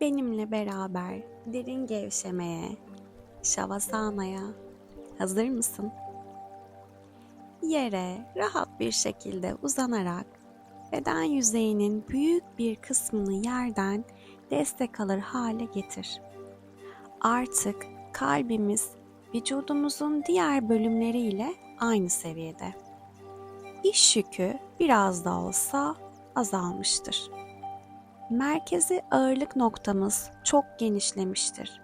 benimle beraber derin gevşemeye, şavasanaya hazır mısın? Yere rahat bir şekilde uzanarak beden yüzeyinin büyük bir kısmını yerden destek alır hale getir. Artık kalbimiz vücudumuzun diğer bölümleriyle aynı seviyede. İş yükü biraz da olsa azalmıştır. Merkezi ağırlık noktamız çok genişlemiştir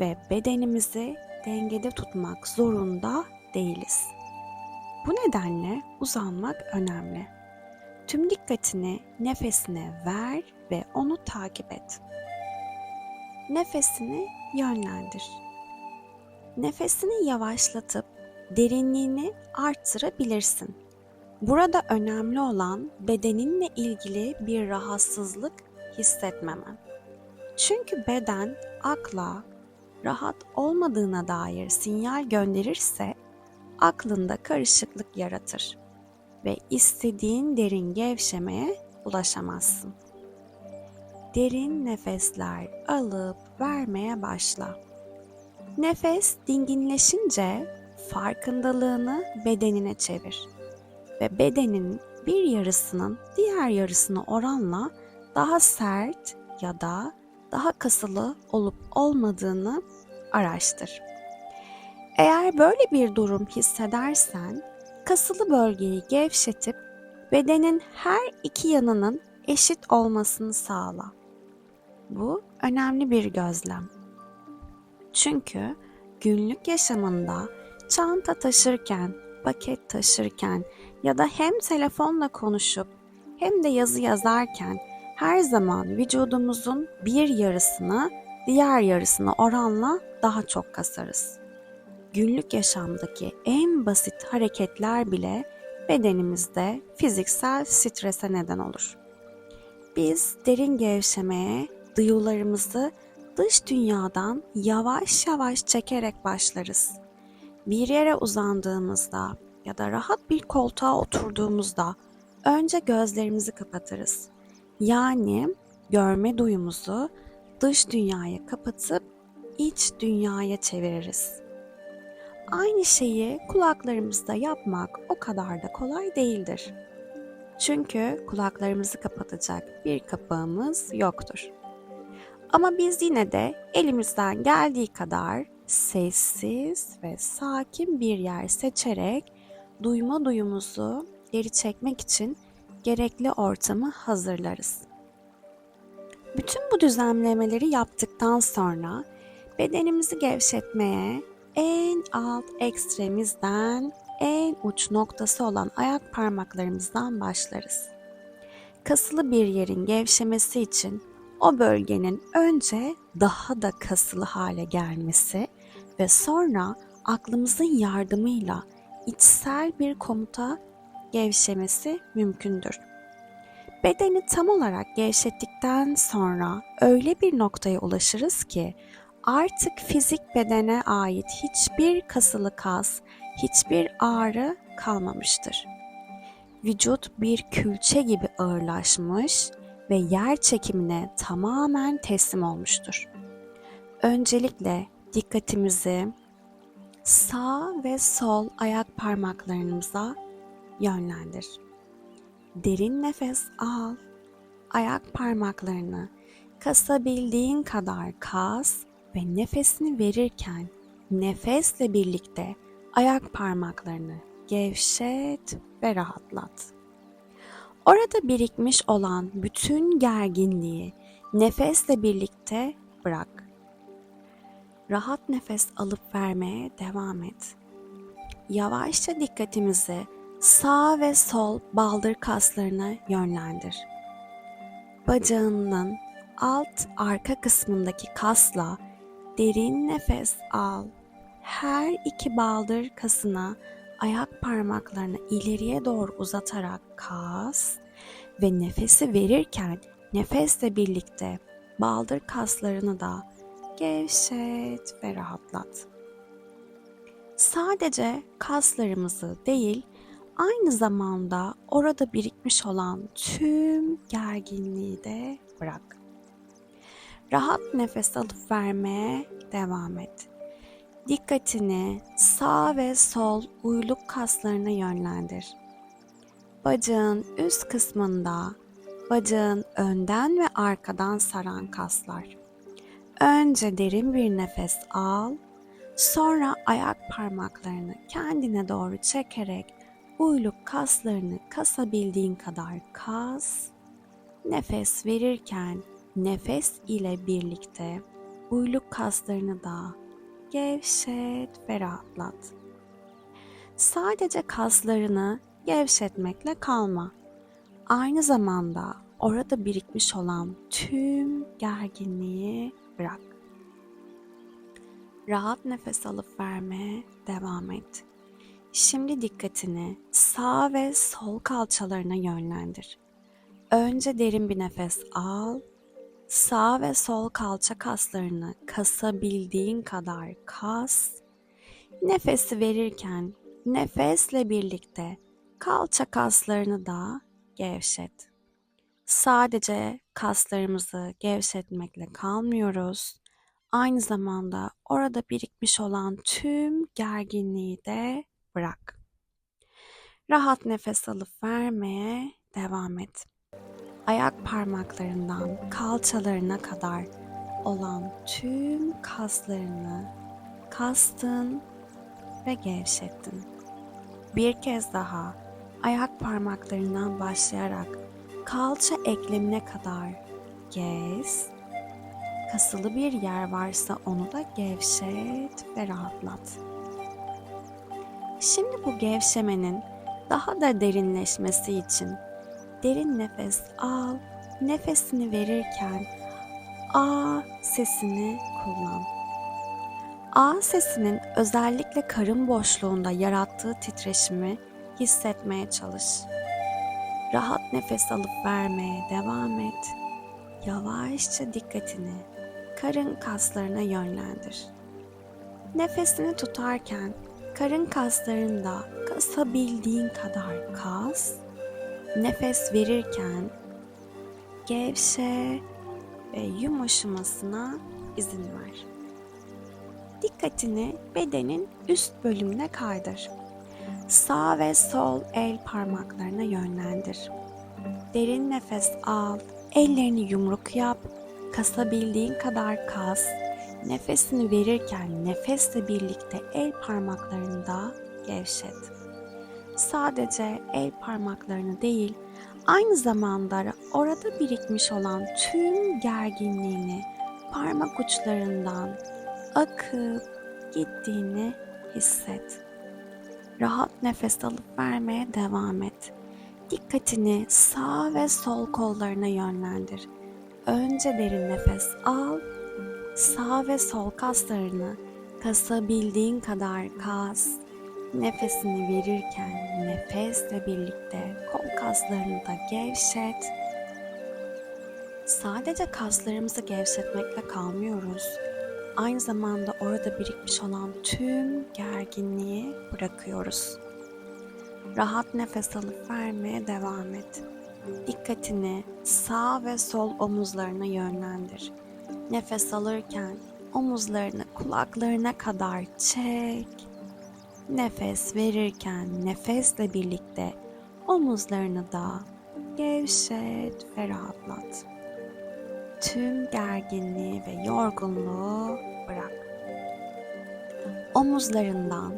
ve bedenimizi dengede tutmak zorunda değiliz. Bu nedenle uzanmak önemli. Tüm dikkatini nefesine ver ve onu takip et. Nefesini yönlendir. Nefesini yavaşlatıp derinliğini arttırabilirsin. Burada önemli olan bedeninle ilgili bir rahatsızlık hissetmemen. Çünkü beden akla rahat olmadığına dair sinyal gönderirse aklında karışıklık yaratır ve istediğin derin gevşemeye ulaşamazsın. Derin nefesler alıp vermeye başla. Nefes dinginleşince farkındalığını bedenine çevir ve bedenin bir yarısının diğer yarısına oranla daha sert ya da daha kasılı olup olmadığını araştır. Eğer böyle bir durum hissedersen kasılı bölgeyi gevşetip bedenin her iki yanının eşit olmasını sağla. Bu önemli bir gözlem. Çünkü günlük yaşamında çanta taşırken, paket taşırken ya da hem telefonla konuşup hem de yazı yazarken her zaman vücudumuzun bir yarısını diğer yarısına oranla daha çok kasarız. Günlük yaşamdaki en basit hareketler bile bedenimizde fiziksel strese neden olur. Biz derin gevşemeye duyularımızı dış dünyadan yavaş yavaş çekerek başlarız. Bir yere uzandığımızda ya da rahat bir koltuğa oturduğumuzda önce gözlerimizi kapatırız. Yani görme duyumuzu dış dünyaya kapatıp iç dünyaya çeviririz. Aynı şeyi kulaklarımızda yapmak o kadar da kolay değildir. Çünkü kulaklarımızı kapatacak bir kapağımız yoktur. Ama biz yine de elimizden geldiği kadar sessiz ve sakin bir yer seçerek duyma duyumuzu geri çekmek için gerekli ortamı hazırlarız. Bütün bu düzenlemeleri yaptıktan sonra bedenimizi gevşetmeye en alt ekstremizden en uç noktası olan ayak parmaklarımızdan başlarız. Kasılı bir yerin gevşemesi için o bölgenin önce daha da kasılı hale gelmesi ve sonra aklımızın yardımıyla içsel bir komuta gevşemesi mümkündür. Bedeni tam olarak gevşettikten sonra öyle bir noktaya ulaşırız ki artık fizik bedene ait hiçbir kasılı kas, hiçbir ağrı kalmamıştır. Vücut bir külçe gibi ağırlaşmış ve yer çekimine tamamen teslim olmuştur. Öncelikle dikkatimizi sağ ve sol ayak parmaklarımıza yönlendir. Derin nefes al. Ayak parmaklarını kasabildiğin kadar kas ve nefesini verirken nefesle birlikte ayak parmaklarını gevşet ve rahatlat. Orada birikmiş olan bütün gerginliği nefesle birlikte bırak. Rahat nefes alıp vermeye devam et. Yavaşça dikkatimizi sağ ve sol baldır kaslarına yönlendir. Bacağının alt arka kısmındaki kasla derin nefes al. Her iki baldır kasına ayak parmaklarını ileriye doğru uzatarak kas ve nefesi verirken nefesle birlikte baldır kaslarını da gevşet ve rahatlat. Sadece kaslarımızı değil, aynı zamanda orada birikmiş olan tüm gerginliği de bırak. Rahat nefes alıp vermeye devam et. Dikkatini sağ ve sol uyluk kaslarına yönlendir. Bacağın üst kısmında bacağın önden ve arkadan saran kaslar. Önce derin bir nefes al, sonra ayak parmaklarını kendine doğru çekerek uyluk kaslarını kasabildiğin kadar kas. Nefes verirken nefes ile birlikte uyluk kaslarını da gevşet ve rahatlat. Sadece kaslarını gevşetmekle kalma. Aynı zamanda orada birikmiş olan tüm gerginliği bırak. Rahat nefes alıp vermeye devam et. Şimdi dikkatini sağ ve sol kalçalarına yönlendir. Önce derin bir nefes al. Sağ ve sol kalça kaslarını kasabildiğin kadar kas. Nefesi verirken nefesle birlikte kalça kaslarını da gevşet. Sadece kaslarımızı gevşetmekle kalmıyoruz. Aynı zamanda orada birikmiş olan tüm gerginliği de bırak. Rahat nefes alıp vermeye devam et. Ayak parmaklarından kalçalarına kadar olan tüm kaslarını kastın ve gevşettin. Bir kez daha ayak parmaklarından başlayarak kalça eklemine kadar gez. Kasılı bir yer varsa onu da gevşet ve rahatlat. Şimdi bu gevşemenin daha da derinleşmesi için derin nefes al. Nefesini verirken A sesini kullan. A sesinin özellikle karın boşluğunda yarattığı titreşimi hissetmeye çalış. Rahat nefes alıp vermeye devam et. Yavaşça dikkatini karın kaslarına yönlendir. Nefesini tutarken karın kaslarında kasabildiğin kadar kas. Nefes verirken gevşe ve yumuşamasına izin ver. Dikkatini bedenin üst bölümüne kaydır. Sağ ve sol el parmaklarına yönlendir. Derin nefes al, ellerini yumruk yap, kasabildiğin kadar kas. Nefesini verirken nefesle birlikte el parmaklarını da gevşet. Sadece el parmaklarını değil, aynı zamanda orada birikmiş olan tüm gerginliğini parmak uçlarından akıp gittiğini hisset. Rahat nefes alıp vermeye devam et. Dikkatini sağ ve sol kollarına yönlendir. Önce derin nefes al. Sağ ve sol kaslarını kasabildiğin kadar kas. Nefesini verirken nefesle birlikte kol kaslarını da gevşet. Sadece kaslarımızı gevşetmekle kalmıyoruz aynı zamanda orada birikmiş olan tüm gerginliği bırakıyoruz. Rahat nefes alıp vermeye devam et. Dikkatini sağ ve sol omuzlarına yönlendir. Nefes alırken omuzlarını kulaklarına kadar çek. Nefes verirken nefesle birlikte omuzlarını da gevşet ve rahatlat tüm gerginliği ve yorgunluğu bırak. Omuzlarından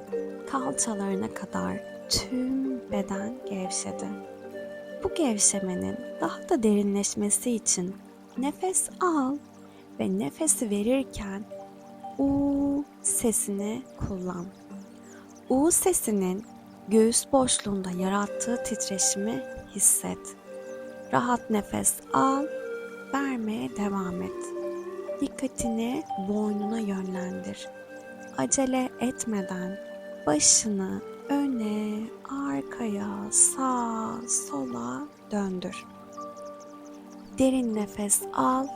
kalçalarına kadar tüm beden gevşedi. Bu gevşemenin daha da derinleşmesi için nefes al ve nefesi verirken U sesini kullan. U sesinin göğüs boşluğunda yarattığı titreşimi hisset. Rahat nefes al vermeye devam et. Dikkatini boynuna yönlendir. Acele etmeden başını öne, arkaya, sağa, sola döndür. Derin nefes al,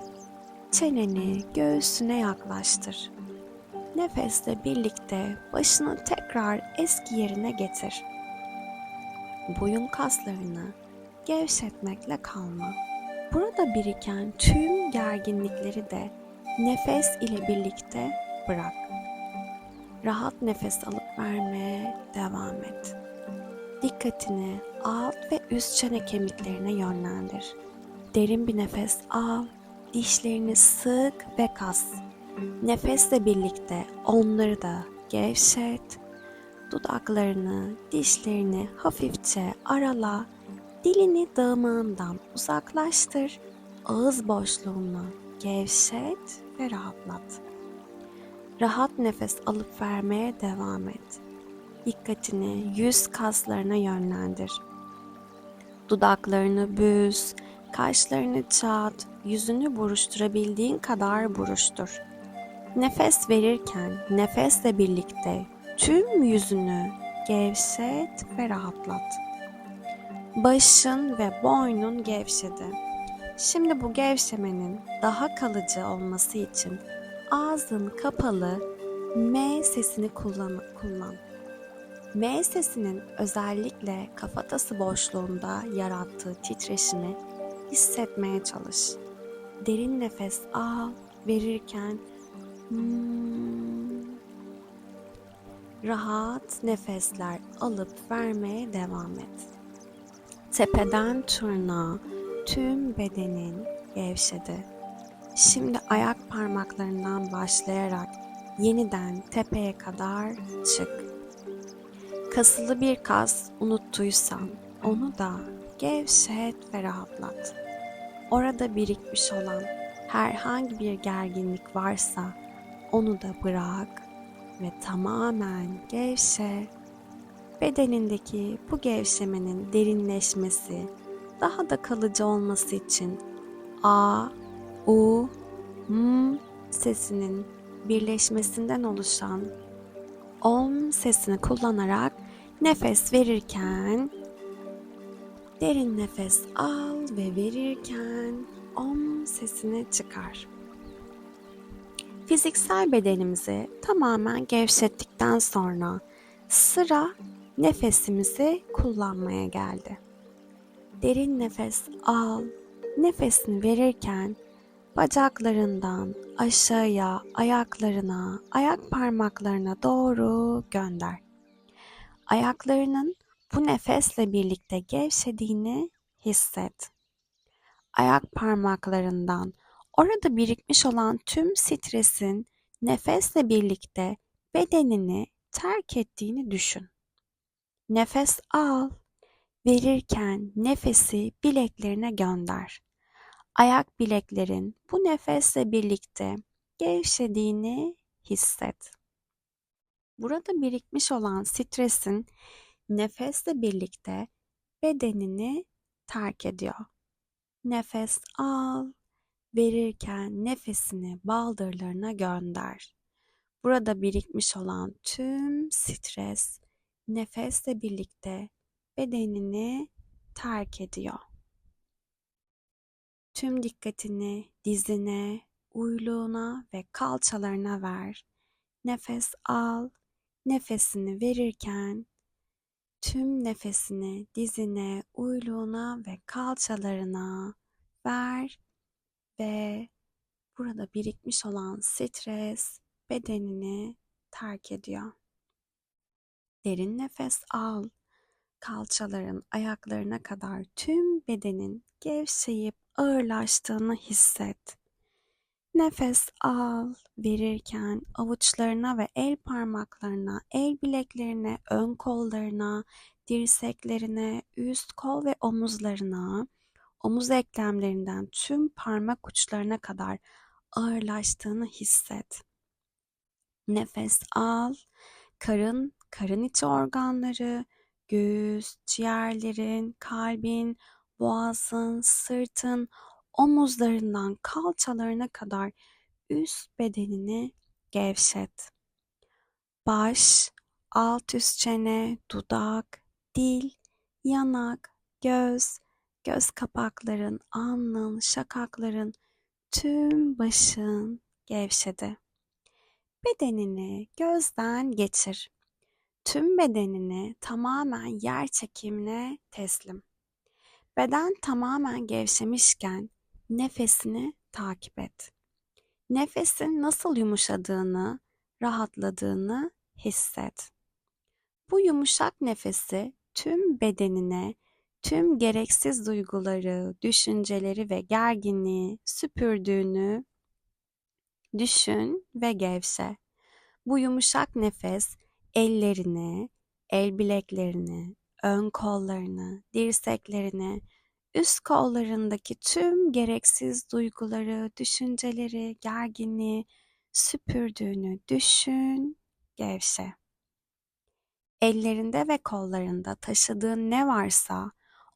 çeneni göğsüne yaklaştır. Nefesle birlikte başını tekrar eski yerine getir. Boyun kaslarını gevşetmekle kalma. Burada biriken tüm gerginlikleri de nefes ile birlikte bırak. Rahat nefes alıp vermeye devam et. Dikkatini alt ve üst çene kemiklerine yönlendir. Derin bir nefes al, dişlerini sık ve kas. Nefesle birlikte onları da gevşet. Dudaklarını, dişlerini hafifçe arala. Dilini damağından uzaklaştır. Ağız boşluğunu gevşet ve rahatlat. Rahat nefes alıp vermeye devam et. Dikkatini yüz kaslarına yönlendir. Dudaklarını büz, kaşlarını çat, yüzünü buruşturabildiğin kadar buruştur. Nefes verirken nefesle birlikte tüm yüzünü gevşet ve rahatlat. Başın ve boynun gevşedi. Şimdi bu gevşemenin daha kalıcı olması için ağzın kapalı M sesini kullan. kullan. M sesinin özellikle kafatası boşluğunda yarattığı titreşimi hissetmeye çalış. Derin nefes al, verirken hmm, rahat nefesler alıp vermeye devam et. Tepeden tırnağa tüm bedenin gevşedi. Şimdi ayak parmaklarından başlayarak yeniden tepeye kadar çık. Kasılı bir kas unuttuysan onu da gevşet ve rahatlat. Orada birikmiş olan herhangi bir gerginlik varsa onu da bırak ve tamamen gevşe. Bedenindeki bu gevşemenin derinleşmesi, daha da kalıcı olması için A, U, M sesinin birleşmesinden oluşan OM sesini kullanarak nefes verirken derin nefes al ve verirken OM sesini çıkar. Fiziksel bedenimizi tamamen gevşettikten sonra sıra nefesimizi kullanmaya geldi. Derin nefes al. Nefesini verirken bacaklarından aşağıya, ayaklarına, ayak parmaklarına doğru gönder. Ayaklarının bu nefesle birlikte gevşediğini hisset. Ayak parmaklarından orada birikmiş olan tüm stresin nefesle birlikte bedenini terk ettiğini düşün. Nefes al. Verirken nefesi bileklerine gönder. Ayak bileklerin bu nefesle birlikte gevşediğini hisset. Burada birikmiş olan stresin nefesle birlikte bedenini terk ediyor. Nefes al, verirken nefesini baldırlarına gönder. Burada birikmiş olan tüm stres nefesle birlikte bedenini terk ediyor. Tüm dikkatini dizine, uyluğuna ve kalçalarına ver. Nefes al, nefesini verirken tüm nefesini dizine, uyluğuna ve kalçalarına ver ve burada birikmiş olan stres bedenini terk ediyor. Derin nefes al kalçaların ayaklarına kadar tüm bedenin gevşeyip ağırlaştığını hisset. Nefes al verirken avuçlarına ve el parmaklarına, el bileklerine, ön kollarına, dirseklerine, üst kol ve omuzlarına, omuz eklemlerinden tüm parmak uçlarına kadar ağırlaştığını hisset. Nefes al, karın, karın içi organları, göğüs, ciğerlerin, kalbin, boğazın, sırtın, omuzlarından kalçalarına kadar üst bedenini gevşet. Baş, alt üst çene, dudak, dil, yanak, göz, göz kapakların, alnın, şakakların, tüm başın gevşedi. Bedenini gözden geçir tüm bedenini tamamen yer çekimine teslim. Beden tamamen gevşemişken nefesini takip et. Nefesin nasıl yumuşadığını, rahatladığını hisset. Bu yumuşak nefesi tüm bedenine, tüm gereksiz duyguları, düşünceleri ve gerginliği süpürdüğünü düşün ve gevşe. Bu yumuşak nefes ellerini, el bileklerini, ön kollarını, dirseklerini, üst kollarındaki tüm gereksiz duyguları, düşünceleri, gerginliği süpürdüğünü düşün, gevşe. Ellerinde ve kollarında taşıdığın ne varsa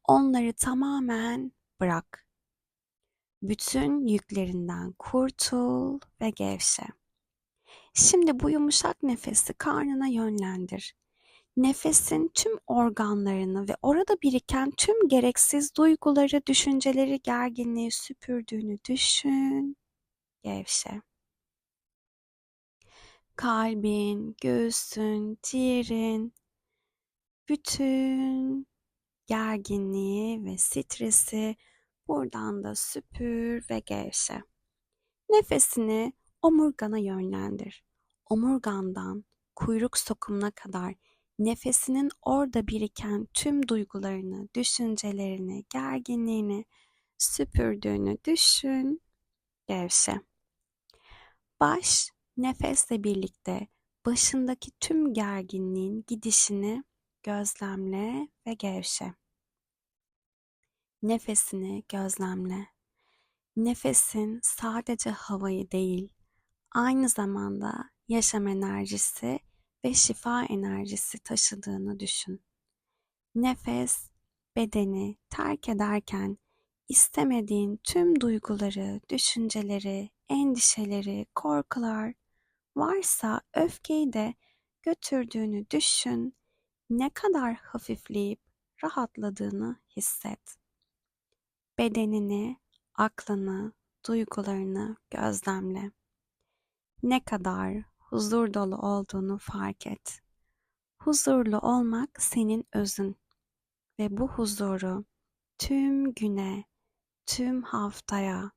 onları tamamen bırak. Bütün yüklerinden kurtul ve gevşe. Şimdi bu yumuşak nefesi karnına yönlendir. Nefesin tüm organlarını ve orada biriken tüm gereksiz duyguları, düşünceleri, gerginliği süpürdüğünü düşün. Gevşe. Kalbin, göğsün, ciğerin bütün gerginliği ve stresi buradan da süpür ve gevşe. Nefesini omurgana yönlendir. Omurgandan kuyruk sokumuna kadar nefesinin orada biriken tüm duygularını, düşüncelerini, gerginliğini süpürdüğünü düşün, gevşe. Baş nefesle birlikte başındaki tüm gerginliğin gidişini gözlemle ve gevşe. Nefesini gözlemle. Nefesin sadece havayı değil, aynı zamanda yaşam enerjisi ve şifa enerjisi taşıdığını düşün. Nefes bedeni terk ederken istemediğin tüm duyguları, düşünceleri, endişeleri, korkular varsa öfkeyi de götürdüğünü düşün. Ne kadar hafifleyip rahatladığını hisset. Bedenini, aklını, duygularını gözlemle. Ne kadar huzur dolu olduğunu fark et. Huzurlu olmak senin özün ve bu huzuru tüm güne, tüm haftaya,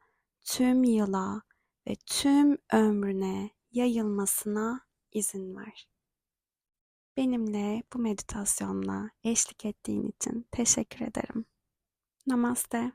tüm yıla ve tüm ömrüne yayılmasına izin ver. Benimle bu meditasyonla eşlik ettiğin için teşekkür ederim. Namaste.